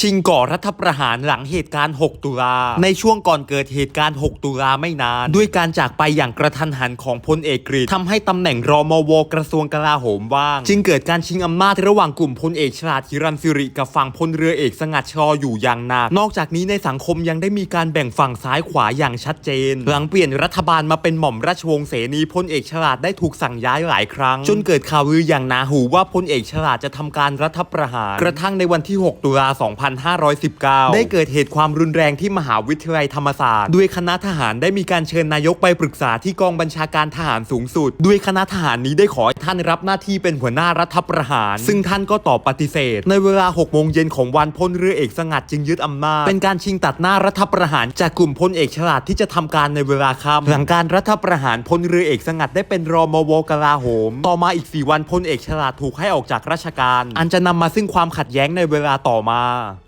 ชิงก่อรัฐประหารหลังเหตุการณ์ 6 ตุลา ในช่วงก่อนเกิดเหตุการณ์ 6 ตุลาไม่นาน ด้วยการจากไปอย่างกระทันหันของพลเอกกฤษทำให้ตำแหน่งรมวกระทรวงกลาโหมว่าง จึงเกิดการชิงอำนาจระหว่างกลุ่มพลเอกฉลาดฮิรันสิริกับฝั่งพลเรือเอกสงัดชออยู่อย่างหนักนอกจากนี้ในสังคมยังได้มีการแบ่งฝั่งซ้ายขวาอย่างชัดเจน หลังเปลี่ยนรัฐบาลมาเป็นหม่อมราชวงศ์เสนีพลเอกฉลาดได้ถูกสั่งย้ายหลายครั้ง จนเกิดข่าวลืออย่างหนาหูว่าพลเอกฉลาดจะทำการรัฐประหาร กระทั่งในวันที่ 6 ตุลา2519 ได้เกิดเหตุความรุนแรงที่มหาวิทยาลัยธรรมศาสตร์ด้วยคณะทหารได้มีการเชิญนายกไปปรึกษาที่กองบัญชาการทหารสูงสุด ด้วยคณะทหารนี้ได้ขอให้ท่านรับหน้าที่เป็นหัวหน้ารัฐประหาร ซึ่งท่านก็ตอบปฏิเสธ ในเวลา6โมงเย็นของวันพลเรือเอกสงัดจึงยึดอำนาจเป็นการชิงตัดหน้ารัฐประหาร จากกลุ่มพลเอกฉลาดที่จะทำการในเวลาค่ำหลังการรัฐประหารพลเรือเอกสงัดได้เป็นรมวกลาโหม ต่อมาอีก 4 วันพลเอกฉลาดถูกให้ออกจากราชการ อันจะนำมาซึ่งความขัดแย้งในเวลาต่อมา